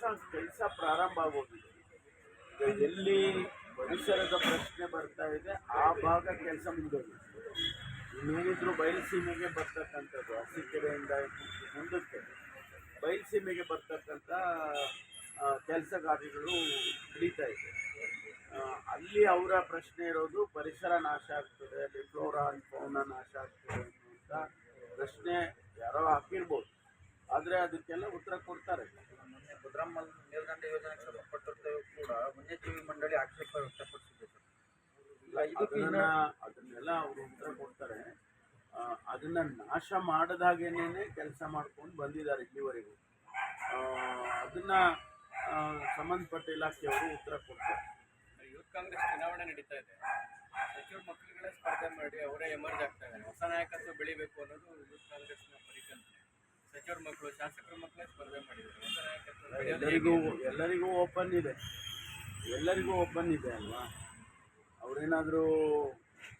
ಕೆಲಸ ಕೆಲಸ ಪ್ರಾರಂಭ ಆಗೋಗಿದೆ ಎಲ್ಲಿ ಪರಿಸರದ ಪ್ರಶ್ನೆ ಬರ್ತಾ ಇದೆ, ಆ ಭಾಗ ಕೆಲಸ ಮುಗಿದೋಗಿದೆ ಇನ್ನೇನಿದ್ರು ಬಯಲುಸೀಮೆಗೆ ಬರ್ತಕ್ಕಂಥದ್ದು ಹಸಿಕೆರೆಯಿಂದ ಮುಂದಕ್ಕೆ ಬಯಲುಸೀಮೆಗೆ ಬರ್ತಕ್ಕಂಥ ಕೆಲಸ ಕಾರ್ಯಗಳು ನಡೀತಾ ಇದೆ. ಅಲ್ಲಿ ಅವರ ಪ್ರಶ್ನೆ ಇರೋದು ಪರಿಸರ ನಾಶ ಆಗ್ತದೆ ಅಲ್ಲಿ ಫ್ಲೋರಾ ಅಂಡ್ ನಾಶ ಆಗ್ತದೆ ಅಂತ ಪ್ರಶ್ನೆ ಯಾರೋ ಹಾಕಿರ್ಬೋದು. ಆದರೆ ಅದಕ್ಕೆಲ್ಲ ಉತ್ತರ ಕೊಡ್ತಾರೆ. ಮೊನ್ನೆ ಮೇಲ್ದಂಡ ಯೋಜನೆಗೆ ಸಂಬಂಧಪಟ್ಟಂತೆಯೂ ಕೂಡ ವನ್ಯಜೀವಿ ಮಂಡಳಿ ಆಕ್ಷೇಪ ವ್ಯಕ್ತಪಡಿಸಿದೆ ಸರ್. ಇಲ್ಲ ಇದಕ್ಕೆ ಅದನ್ನ ಅದನ್ನೆಲ್ಲ ಅವರು ಉತ್ತರ ಕೊಡ್ತಾರೆ. ಅದನ್ನ ನಾಶ ಮಾಡದಾಗೇನೆ ಕೆಲಸ ಮಾಡ್ಕೊಂಡು ಬಂದಿದ್ದಾರೆ ಇಲ್ಲಿವರೆಗೂ. ಅದನ್ನ ಸಂಬಂಧಪಟ್ಟ ಇಲಾಖೆಯವರು ಉತ್ತರ ಕೊಡ್ತಾರೆ. ಯೂತ್ ಕಾಂಗ್ರೆಸ್ ಚುನಾವಣೆ ನಡೀತಾ ಇದೆ. ಸಚಿವ ಮಕ್ಕಳುಗಳೇ ಸ್ಪರ್ಧೆ ಮಾಡಿ ಅವರೇ ಎಮರ್ಜ್ ಆಗ್ತಾ ಇದ್ದಾರೆ. ಹೊಸ ನಾಯಕತ್ವ ಬೆಳಿಬೇಕು ಅನ್ನೋದು ಯೂತ್ ಕಾಂಗ್ರೆಸ್ನ ಪರಿಕಲ್ಪನೆ. ಸಚಿವರ ಮಕ್ಕಳು ಶಾಸಕರ ಮಕ್ಕಳೇ ಸ್ಪರ್ಧೆ ಮಾಡಿದ್ದಾರೆ. ಎಲ್ಲರಿಗೂ? ಎಲ್ಲರಿಗೂ ಓಪನ್ ಇದೆ. ಎಲ್ಲರಿಗೂ ಓಪನ್ ಇದೆ ಅಲ್ವಾ? ಅವರೇನಾದರೂ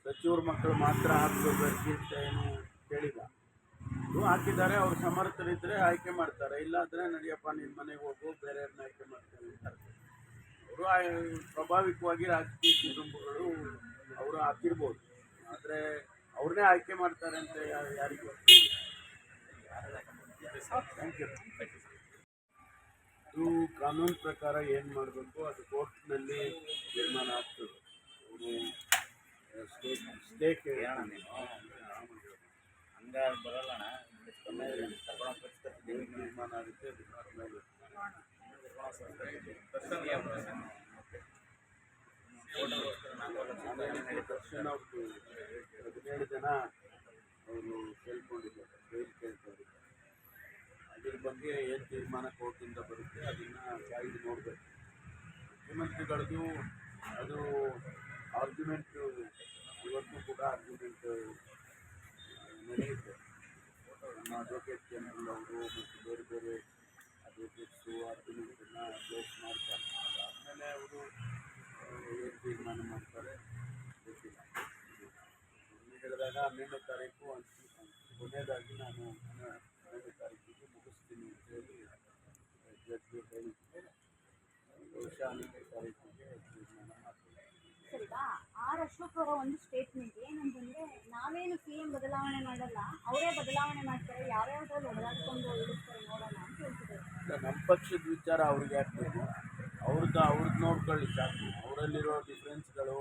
ಸಚಿವರ ಮಕ್ಕಳು ಮಾತ್ರ ಹಾಕಬೇಕು ಅಂತ ಏನು ಕೇಳಿಲ್ಲ. ಇದು ಹಾಕಿದ್ದಾರೆ ಅವ್ರು ಸಮರ್ಥರಿದ್ದರೆ ಆಯ್ಕೆ ಮಾಡ್ತಾರೆ. ಇಲ್ಲ ಅಂದರೆ ನಡಿಯಪ್ಪ ನಿನ್ನ ಮನೆಗೆ ಹೋಗು ಬೇರೆಯವ್ರನ್ನ ಆಯ್ಕೆ ಮಾಡ್ತಾರೆ ಅಂತಾರೆ ಅವರು ಸ್ವಾಭಾವಿಕವಾಗಿ ರಾಜಕೀಯ ಕುಟುಂಬಗಳು ಅವರು ಹಾಕಿರ್ಬೋದು. ಆದರೆ ಅವ್ರನ್ನೇ ಆಯ್ಕೆ ಮಾಡ್ತಾರೆ ಅಂತ ಯಾ- ಯಾರಿಗೂ ಥ್ಯಾಂಕ್ ಯು ಅದು ಕಾನೂನು ಪ್ರಕಾರ ಏನು ಮಾಡಬೇಕು ಅದು ಕೋರ್ಟ್ನಲ್ಲಿ ತೀರ್ಮಾನ ಆಗ್ತದೆ. ಸ್ಟೇಕ್ ತೀರ್ಮಾನ ಆಗುತ್ತೆ ತಕ್ಷಣ ಹದಿನೇಳು ಜನ ಅವರು ಕೇಳ್ಕೊಂಡಿದ್ದಾರೆ ಕೇಳ್ಕೊಂಡಿದ್ದಾರೆ ಅದ್ರ ಬಗ್ಗೆ ಏನು ತೀರ್ಮಾನ ಕೋರ್ಟಿಂದ ಬರುತ್ತೆ, ಅದನ್ನು ಕಾಯ್ದು ನೋಡಬೇಕು. ಮುಖ್ಯಮಂತ್ರಿಗಳದ್ದು ಅದು ಆರ್ಗ್ಯುಮೆಂಟು ಇವತ್ತು ಕೂಡ ಆರ್ಗ್ಯುಮೆಂಟ್ ನಡೆಯುತ್ತೆ. ನಮ್ಮ ಅಡ್ವೊಕೇಟ್ ಜನರಲ್ ಅವರು ಮತ್ತು ಬೇರೆ ಬೇರೆ ಅಡ್ವೊಕೇಟ್ಸು ಆರ್ಗ್ಯುಮೆಂಟನ್ನು ಪ್ಲೇಸ್ ಮಾಡ್ತಾರೆ. ಅದಾದಮೇಲೆ ಅವರು ಏನು ತೀರ್ಮಾನ ಮಾಡ್ತಾರೆ, ಗೊತ್ತಿಲ್ಲ. ಹೇಳಿದಾಗ ಹನ್ನೆರಡು ತಾರೀಕು ಕೊನೆಯದಾಗಿ ನಾನು ಅವರ ಒಂದು ಸ್ಟೇಟ್ಮೆಂಟ್ ಏನಂತಂದ್ರೆ ನಾವೇನು ಸಿ ಎಂ ಬದಲಾವಣೆ ಮಾಡಲ್ಲ ಅವರೇ ಬದಲಾವಣೆ ಮಾಡ್ತಾರೆ ಯಾವ್ಯಾವ್ದ್ರಲ್ಲಿ ಹೊಡೆದಾಡ್ಕೊಂಡು ಇಳಿಸ್ತಾರೆ ನೋಡೋಣ ಅಂತ ಹೇಳ್ತಿದ್ದಾರೆ. ನಮ್ಮ ಪಕ್ಷದ ವಿಚಾರ ಅವ್ರಿಗೆ ಆಗ್ತಿದೆ ಅವ್ರದ್ದು ಅವ್ರದ್ದು ನೋಡ್ಕೊಳ್ಳಿ ಸಾಕು. ಅವರಲ್ಲಿರೋ ಡಿಫ್ರೆನ್ಸ್ಗಳು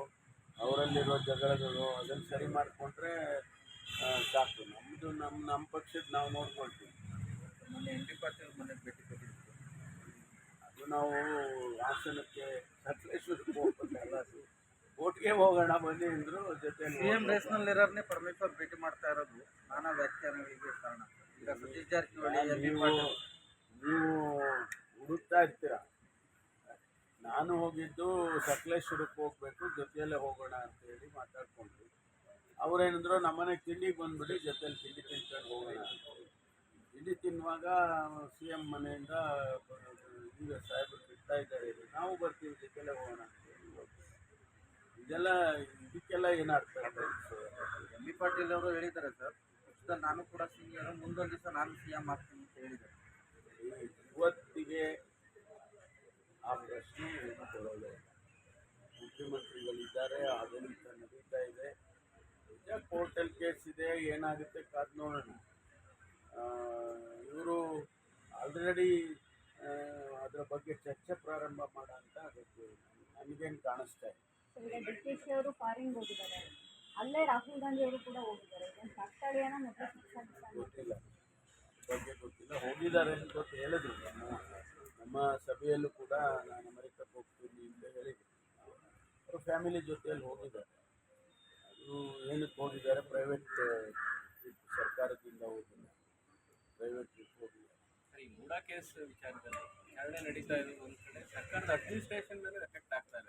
ಅವರಲ್ಲಿರೋ ಜಗಳಗಳು ಅದನ್ನು ಸರಿ ಮಾಡಿಕೊಂಡ್ರೆ ಸಾಕು. ನಮ್ಮದು ನಮ್ಮ ನಮ್ಮ ಪಕ್ಷದ ನಾವು ನೋಡ್ಕೊಳ್ತೀವಿ. ಮೊನ್ನೆ ಎಂ ಪಿ ಪಾಟೀಲ್ ಮನೆಗೆ ಭೇಟಿ ಕೊಟ್ಟಿದ್ರು. ಅದು ನಾವು ಹಾಸನಕ್ಕೆ ಸಕಲೇಶ್ವರಕ್ಕೆ ಹೋಗ್ಬೇಕಲ್ಲ. ಕೋರ್ಟ್ಗೆ ಹೋಗೋಣ ಬನ್ನಿ ಅಂದ್ರು ಜೊತೆ ಸಿ ಎಂ ರೇಸ್ನಲ್ಲಿರೋರ್ನೇ ಪರಮೇಶ್ವರ್ ಭೇಟಿ ಮಾಡ್ತಾ ಇರೋದು. ನಾನಾ ವ್ಯಾಖ್ಯಾನಗಳಿಗೆ ಕಾರಣ. ಈಗ ಸತೀಶ್ ಜಾರಕಿಹೊಳಿ ನೀವು ನೀವು ಹುಡುಕ್ತಾ ಇರ್ತೀರ. ನಾನು ಹೋಗಿದ್ದು ಸಕಲೇಶ್ವರಕ್ಕೆ ಹೋಗ್ಬೇಕು ಜೊತೆಯಲ್ಲೇ ಹೋಗೋಣ ಅಂತ ಹೇಳಿ ಮಾತಾಡ್ಕೊಂಡ್ವಿ ಅವ್ರೇನಂದ್ರು ನಮ್ಮನೆ ತಿಂಡಿಗೆ ಬಂದ್ಬಿಡಿ ಜೊತೆಲಿ ತಿಂಡಿ ತಿನ್ಕೊಂಡು ಹೋಗೋಣ ತಿಂಡಿ ತಿನ್ನುವಾಗ ಸಿ ಎಂ ಮನೆಯಿಂದ ಈಗ ಸಾಹೇಬರು ಬಿಡ್ತಾ ಇದ್ದಾರೆ. ನಾವು ಬರ್ತೀವಿ ಜೊತೆಲೇ ಹೋಗೋಣ. ಇದೆಲ್ಲ ಇದಕ್ಕೆಲ್ಲ ಏನಾಗ್ತದೆ? ಎಂ ಬಿ ಪಾಟೀಲ್ ಅವರು ಹೇಳಿದ್ದಾರೆ ಸರ್. ಪ್ರಸ್ತುತ ನಾನು ಕೂಡ ಸೀನಿಯರ್ ಮುಂದೊಂದು ದಿವಸ ನಾನು ಸಿ ಎಂ ಆಗ್ತೀನಿ ಅಂತ ಹೇಳಿದ್ದಾರೆ. ಇವತ್ತಿಗೆ ಆ ಪ್ರಶ್ನೆ ಏನು ಬರೋಲ್ಲ ಮುಖ್ಯಮಂತ್ರಿಗಳಿದ್ದಾರೆ ಆಡಳಿತ ನಡೀತಾ ಇದೆ. ಈಗ ಕೋರ್ಟಲ್ಲಿ ಕೇಸ್ ಇದೆ ಏನಾಗುತ್ತೆ ಕಾದು ನೋಡೋಣ. ಇವರು ಆಲ್ರೆಡಿ ಅದರ ಬಗ್ಗೆ ಚರ್ಚೆ ಪ್ರಾರಂಭ ಮಾಡೋಂಥ ಅಂತ ಅದಕ್ಕೆ ನನಗೇನು ಕಾಣಿಸ್ತಾ ಇದೆ ಈಗ ಡಿ ಕೆ ಶಿ ಅವರು ಫಾರಿನ್ಗೆ ಹೋಗಿದ್ದಾರೆ. ಅಲ್ಲೇ ರಾಹುಲ್ ಗಾಂಧಿ ಅವರು ಕೂಡ ಹೋಗಿದ್ದಾರೆ. ಇದನ್ನು ಕಾಕ್ತಾಳಿಯನ ಮೊದಲು ಗೊತ್ತಿಲ್ಲ. ಬಗ್ಗೆ ಗೊತ್ತಿಲ್ಲ. ಹೋಗಿದ್ದಾರೆ ಅಂತ ಗೊತ್ತು ಹೇಳಿದ್ರು. ನಮ್ಮ ನಮ್ಮ ಸಭೆಯಲ್ಲೂ ಕೂಡ ನಾನು ಅಮೆರಿಕಕ್ಕೆ ಹೋಗ್ತೀನಿ ಅಂತ ಹೇಳಿದ್ರು. ಅವರು ಫ್ಯಾಮಿಲಿ ಜೊತೆಯಲ್ಲಿ ಹೋಗಿದ್ದಾರೆ. ಅದು ಏನಕ್ಕೆ ಹೋಗಿದ್ದಾರೆ? ಪ್ರೈವೇಟ್ ಸರ್ಕಾರದಿಂದ ಹೋಗಿಲ್ಲ. ಪ್ರೈವೇಟ್ ಟ್ರಿಪ್ ಹೋಗಿಲ್ಲ. ಸರ್, ಈ ಮೂಡಾ ಕೇಸ್ ವಿಚಾರದಲ್ಲಿ ವಿಚಾರಣೆ ನಡೀತಾ ಇದೆ ಒಂದು ಕಡೆ. ಸರ್ಕಾರದ ಅಡ್ಮಿನಿಸ್ಟ್ರೇಷನ್ ಮೇಲೆ ಎಫೆಕ್ಟ್ ಆಗ್ತಾ ಇದೆ.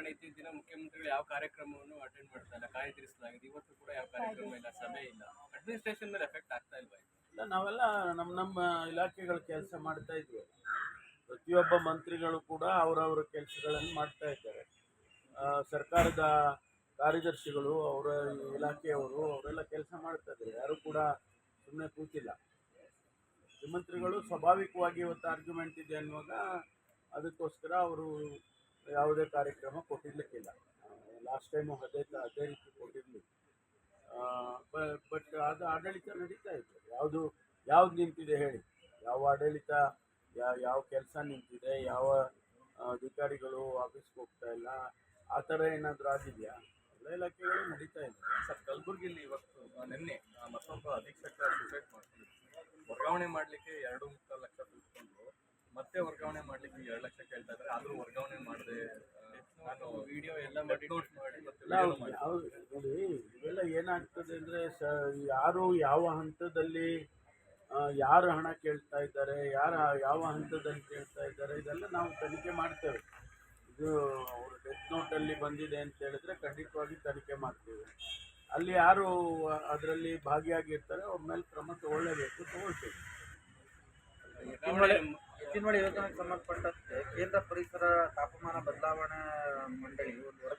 ಯಾಕಂದ್ರೆ ಇತ್ತೀಚಿನ ಮುಖ್ಯಮಂತ್ರಿಗಳು ಯಾವ ಕಾರ್ಯಕ್ರಮವನ್ನು ಅಟೆಂಡ್ ಮಾಡ್ತಾ ಇಲ್ಲ, ಕಾಯ್ದಿರಿಸಲಾಗಿದೆ. ಇವತ್ತು ಕೂಡ ಯಾವ ಕಾರ್ಯಕ್ರಮ ಇಲ್ಲ, ಸಭೆ ಇಲ್ಲ. ಅಡ್ಮಿನಿಸ್ಟ್ರೇಷನ್ ಮೇಲೆ ಎಫೆಕ್ಟ್ ಆಗ್ತಾ ಇಲ್ವಾ? ಇಲ್ಲ, ನಾವೆಲ್ಲ ನಮ್ಮ ನಮ್ಮ ಇಲಾಖೆಗಳ ಕೆಲಸ ಮಾಡ್ತಾ ಇದ್ವಿ. ಪ್ರತಿಯೊಬ್ಬ ಮಂತ್ರಿಗಳು ಕೂಡ ಅವರವರ ಕೆಲಸಗಳನ್ನು ಮಾಡ್ತಾ ಇದ್ದಾರೆ. ಸರ್ಕಾರದ ಕಾರ್ಯದರ್ಶಿಗಳು, ಅವರ ಇಲಾಖೆಯವರು ಅವರೆಲ್ಲ ಕೆಲಸ ಮಾಡ್ತಾ ಇದ್ದಾರೆ. ಯಾರು ಕೂಡ ಸುಮ್ಮನೆ ಕೂತಿಲ್ಲ. ಮುಖ್ಯಮಂತ್ರಿಗಳು ಸ್ವಾಭಾವಿಕವಾಗಿ ಇವತ್ತು ಆರ್ಗ್ಯುಮೆಂಟ್ ಇದೆ ಅನ್ನುವಾಗ ಅದಕ್ಕೋಸ್ಕರ ಅವರು ಯಾವುದೇ ಕಾರ್ಯಕ್ರಮ ಕೊಟ್ಟಿರ್ಲಿಕ್ಕಿಲ್ಲ. ಲಾಸ್ಟ್ ಟೈಮು ಅದೇ ಅದೇ ರೀತಿ ಕೊಟ್ಟಿರಲಿ ಬಟ್ ಅದು ಆಡಳಿತ ನಡೀತಾ ಇತ್ತು. ಯಾವುದು, ಯಾವ್ದು ನಿಂತಿದೆ ಹೇಳಿ. ಯಾವ ಆಡಳಿತ ಯಾವ ಯಾವ ಕೆಲಸ ನಿಂತಿದೆ, ಯಾವ ಅಧಿಕಾರಿಗಳು ಆಫೀಸ್ಗೆ ಹೋಗ್ತಾ ಇಲ್ಲ, ಆ ಥರ ಏನಾದರೂ ಆಗಿದೆಯಾ? ಎಲ್ಲ ಇಲಾಖೆಗಳು ನಡೀತಾ ಇದೆ. ಸರ್ ಕಲಬುರಗಿಯಲ್ಲಿ ಇವತ್ತು ನಿನ್ನೆ ಮತ್ತೊಬ್ಬ ಅಧೀಕ್ಷಕ ಸೂಸೈಡ್ ಮಾಡ್ಕೊಂಡಿದ್ರು ವರ್ಗಾವಣೆ ಮಾಡಲಿಕ್ಕೆ ಎರಡು ಮುಕ್ಕಾಲು ಲಕ್ಷ ತಿಳ್ಕೊಂಡು ಮತ್ತೆ ವರ್ಗಾವಣೆ ಮಾಡ್ಲಿಕ್ಕೆ ಎರಡು ಲಕ್ಷ ಕೇಳ್ತಾ ಇದ್ದಾರೆ ಆದರೂ ವರ್ಗಾವಣೆ ಮಾಡದೆ ನಾನು ವಿಡಿಯೋ ಎಲ್ಲ ಮಾಡಿ ನೋಡಿ ಇವೆಲ್ಲ ಏನಾಗ್ತದೆ ಅಂದ್ರೆ ಯಾರು ಯಾವ ಹಂತದಲ್ಲಿ ಯಾರು ಹಣ ಕೇಳ್ತಾ ಇದ್ದಾರೆ ಯಾರು ಯಾವ ಹಂತದಲ್ಲಿ ಕೇಳ್ತಾ ಇದ್ದಾರೆ ಇದೆಲ್ಲ ನಾವು ತನಿಖೆ ಮಾಡ್ತೇವೆ. ಇದು ಅವರು ಡೆತ್ ನೋಟಲ್ಲಿ ಬಂದಿದೆ ಅಂತ ಹೇಳಿದ್ರೆ ಖಂಡಿತವಾಗಿ ತನಿಖೆ ಮಾಡ್ತೇವೆ. ಅಲ್ಲಿ ಯಾರು ಅದರಲ್ಲಿ ಭಾಗಿಯಾಗಿರ್ತಾರೆ ಅವ್ರ ಮೇಲೆ ಕ್ರಮ ತಗೊಳ್ಳೇಬೇಕು ತಗೊಳ್ತೇವೆ. ಎತ್ತಿನಹೊಳೆ ಯೋಜನೆಗೆ ಸಂಬಂಧಪಟ್ಟಂತೆ ಕೇಂದ್ರ ಪರಿಸರ ತಾಪಮಾನ ಬದಲಾವಣೆ ಮಂಡಳಿ ಒಂದು